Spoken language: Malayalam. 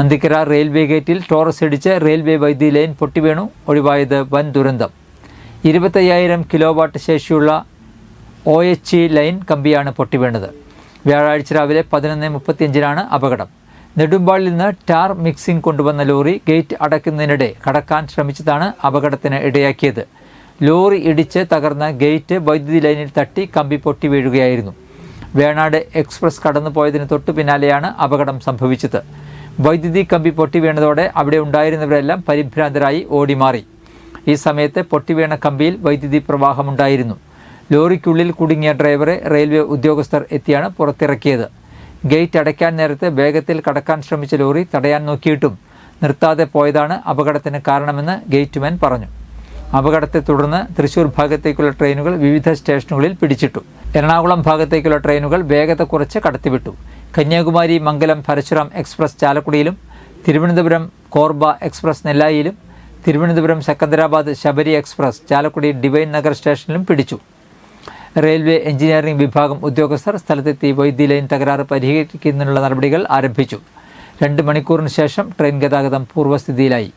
അന്തിക്കര റെയിൽവേ ഗേറ്റിൽ ടോറസ് ഇടിച്ച് റെയിൽവേ വൈദ്യുതി ലൈൻ പൊട്ടിവീണു. ഒഴിവായത് വൻ ദുരന്തം. ഇരുപത്തയ്യായിരം കിലോ വാട്ട് ശേഷിയുള്ള ഒ എച്ച് ഇ ലൈൻ കമ്പിയാണ് പൊട്ടിവീണത്. വ്യാഴാഴ്ച രാവിലെ പതിനൊന്ന് മുപ്പത്തിയഞ്ചിനാണ് അപകടം. നെടുമ്പാളിൽ നിന്ന് ടാർ മിക്സിംഗ് കൊണ്ടുവന്ന ലോറി ഗേറ്റ് അടയ്ക്കുന്നതിനിടെ കടക്കാൻ ശ്രമിച്ചതാണ് അപകടത്തിന് ഇടയാക്കിയത്. ലോറി ഇടിച്ച് തകർന്ന ഗേറ്റ് വൈദ്യുതി ലൈനിൽ തട്ടി കമ്പി പൊട്ടി വീഴുകയായിരുന്നു. വേണാട് എക്സ്പ്രസ് കടന്നുപോയതിന് തൊട്ടു പിന്നാലെയാണ് അപകടം സംഭവിച്ചത്. വൈദ്യുതി കമ്പി പൊട്ടി വീണതോടെ അവിടെ ഉണ്ടായിരുന്നവരെല്ലാം പരിഭ്രാന്തരായി ഓടിമാറി. ഈ സമയത്ത് പൊട്ടിവീണ കമ്പിയിൽ വൈദ്യുതി പ്രവാഹമുണ്ടായിരുന്നു. ലോറിക്കുള്ളിൽ കുടുങ്ങിയ ഡ്രൈവറെ റെയിൽവേ ഉദ്യോഗസ്ഥർ എത്തിയാണ് പുറത്തിറക്കിയത്. ഗേറ്റ് അടയ്ക്കാൻ നേരത്തെ വേഗത്തിൽ കടക്കാൻ ശ്രമിച്ച ലോറി തടയാൻ നോക്കിയിട്ടും നിർത്താതെ പോയതാണ് അപകടത്തിന് കാരണമെന്ന് ഗേറ്റ്മാൻ പറഞ്ഞു. അപകടത്തെ തുടർന്ന് തൃശൂർ ഭാഗത്തേക്കുള്ള ട്രെയിനുകൾ വിവിധ സ്റ്റേഷനുകളിൽ പിടിച്ചിട്ടു. എറണാകുളം ഭാഗത്തേക്കുള്ള ട്രെയിനുകൾ വേഗത കുറച്ച് കടത്തിവിട്ടു. കന്യാകുമാരി മംഗലം പരശുറാം എക്സ്പ്രസ് ചാലക്കുടിയിലും തിരുവനന്തപുരം കോർബ എക്സ്പ്രസ് നെല്ലായിയിലും തിരുവനന്തപുരം സെക്കന്ദരാബാദ് ശബരി എക്സ്പ്രസ് ചാലക്കുടി ഡിവൈൻ നഗർ സ്റ്റേഷനിലും പിടിച്ചു. റെയിൽവേ എഞ്ചിനീയറിംഗ് വിഭാഗം ഉദ്യോഗസ്ഥർ സ്ഥലത്തെത്തി വൈദ്യുതി ലൈൻ തകരാറ് പരിഹരിക്കുന്നതിനുള്ള നടപടികൾ ആരംഭിച്ചു. രണ്ട് മണിക്കൂറിന് ശേഷം ട്രെയിൻ ഗതാഗതം പൂർവസ്ഥിതിയിലായി.